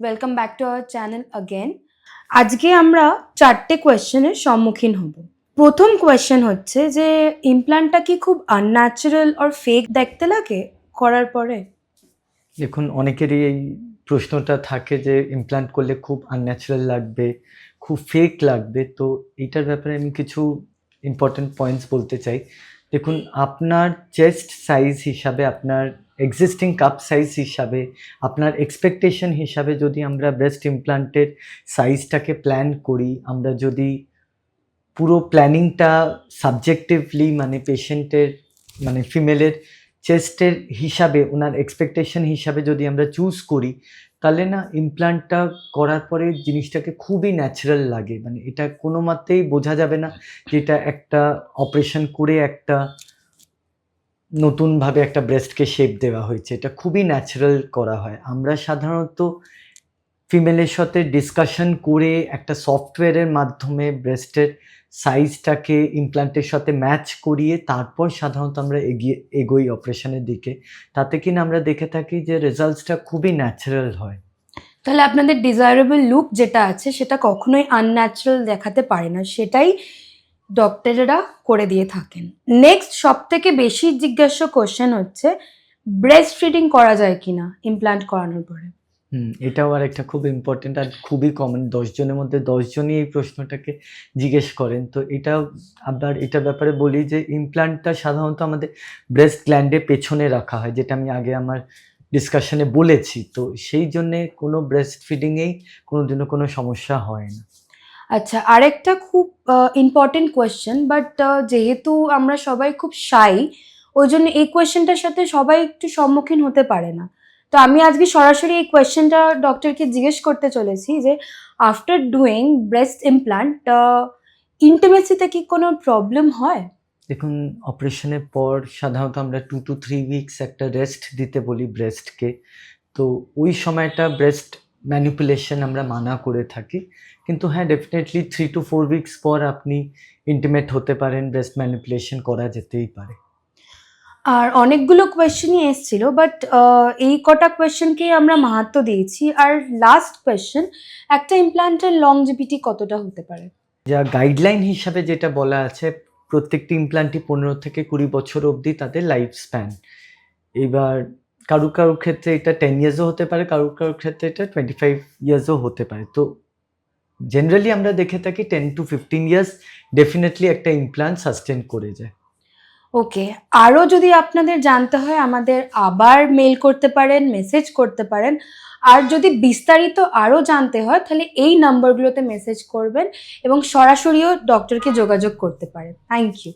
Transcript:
Welcome back to our channel again আজকে আমরা চারটে কোয়েশ্চেনের সম্মুখীন হব। প্রথম কোয়েশ্চেন হচ্ছে যে ইমপ্ল্যান্টটা কি খুব আনন্যাচারাল আর ফেক দেখতে লাগে করার পরে? দেখুন, অনেকেরই এই প্রশ্নটা থাকে যে ইমপ্লান্ট করলে খুব আনন্যাচারাল লাগবে, খুব ফেক লাগবে। তো এইটার ব্যাপারে আমি কিছু ইম্পর্টেন্ট পয়েন্টস বলতে চাই। দেখুন, আপনার চেস্ট সাইজ হিসাবে আপনার এক্সিস্টিং কাপ সাইজ হিসাবে, আপনার এক্সপেকটেশন হিসাবে যদি আমরা ব্রেস্ট ইমপ্লান্টের সাইজটাকে প্ল্যান করি, আমরা যদি পুরো প্ল্যানিংটা সাবজেক্টিভলি মানে পেশেন্টের মানে ফিমেলের চেস্টের হিসাবে, ওনার এক্সপেকটেশন হিসাবে যদি আমরা চুজ করি, তাহলে না ইমপ্লান্টটা করার পরে জিনিসটাকে খুবই ন্যাচারাল লাগে। মানে এটা কোনো মতেই বোঝা যাবে না যে এটা একটা অপারেশন করে একটা নতুনভাবে একটা ব্রেস্টকে শেপ দেওয়া হয়েছে। এটা খুবই ন্যাচারাল করা হয়। আমরা সাধারণত ফিমেলের সাথে ডিসকাশন করে একটা সফটওয়্যারের মাধ্যমে ব্রেস্টের সাইজটাকে ইমপ্লান্টের সাথে ম্যাচ করিয়ে তারপর সাধারণত আমরা এগিয়ে, এগোই অপারেশনের দিকে। তাতে কিনা আমরা দেখে থাকি যে রেজাল্টসটা খুবই ন্যাচারাল হয়। তাহলে আপনাদের ডিজায়ারেবল লুক যেটা আছে সেটা কখনোই আনন্যাচারাল দেখাতে পারে না। সেটাই ডক্টরেরা করে দিয়ে থাকেন। নেক্সট সব থেকে বেশি জিজ্ঞাসা কোশ্চেন হচ্ছে ব্রেস্ট ফিডিং করা যায় কিনা ইমপ্ল্যান্ট করানোর পরে? হুম, এটাও আর একটা খুব ইম্পর্টেন্ট আর খুবই কমন দশজনের মধ্যে দশজনই এই প্রশ্নটাকে জিজ্ঞেস করেন। তো এটা আবার এটা ব্যাপারে বলি যে ইমপ্লান্টটা সাধারণত আমাদের ব্রেস্ট গ্ল্যান্ডের পেছনে রাখা হয়, যেটা আমি আগে আমার ডিসকাশনে বলেছি। তো সেই জন্যে কোনো ব্রেস্ট ফিডিংয়েই কোনোদিনও কোনো সমস্যা হয় না। আচ্ছা আরেকটা খুব ইম্পর্টেন্ট কোয়েশ্চেন বাট যেহেতু আমরা সবাই খুব শাই ওই জন্য এই কোয়েশ্চেনটার সাথে সবাই একটু সম্মুখীন হতে পারে না। তো আমি আজকে সরাসরি এই কোয়েশ্চেনটা ডক্টরকে জিজ্ঞেস করতে চলেছি যে আফটার ডুইং ব্রেস্ট ইমপ্লান্ট ইন্টিমেসিতে কি কোনো প্রবলেম হয়? দেখুন অপারেশনের পর সাধারণত আমরা টু টু থ্রি উইকস একটা রেস্ট দিতে বলি ব্রেস্টকে তো ওই সময়টা ব্রেস্ট ম্যানিপুলেশন আমরা মানা করে থাকি। কিন্তু হ্যাঁ definitely three to four weeks পর আপনি ইন্টিমেট হতে পারেন ব্রেস্ট ম্যানিপুলেশন করা যেতেই পারে। আর অনেকগুলো কোয়েশ্চেনই এসেছিল বাট এই কটা কোয়েশ্চেনকে আমরা মাহাত্ম দিয়েছি। আর লাস্ট কোয়েশ্চেন একটা ইমপ্ল্যান্টের লংজিভিটি কতটা হতে পারে? যা গাইডলাইন হিসাবে যেটা বলা আছে প্রত্যেকটি ইমপ্লান্টই পনেরো থেকে কুড়ি বছর অবধি তাদের লাইফ স্প্যান এবার কারুর কারুর ক্ষেত্রে এটা টেন ইয়ার্সও হতে পারে কারুর কারুর ক্ষেত্রে এটা টোয়েন্টি ফাইভ ইয়ার্সও হতে পারে। তো জেনারেলি আমরা দেখে থাকি ten to fifteen years definitely একটা ইমপ্লান্ট সাস্টেন করে যায়। ওকে আরও যদি আপনাদের জানতে হয়, আমাদের আবার মেল করতে পারেন মেসেজ করতে পারেন। আর যদি বিস্তারিত আরও জানতে হয়, তাহলে এই নাম্বারগুলোতে মেসেজ করবেন এবং সরাসরিও ডক্টরকে যোগাযোগ করতে পারেন। Thank you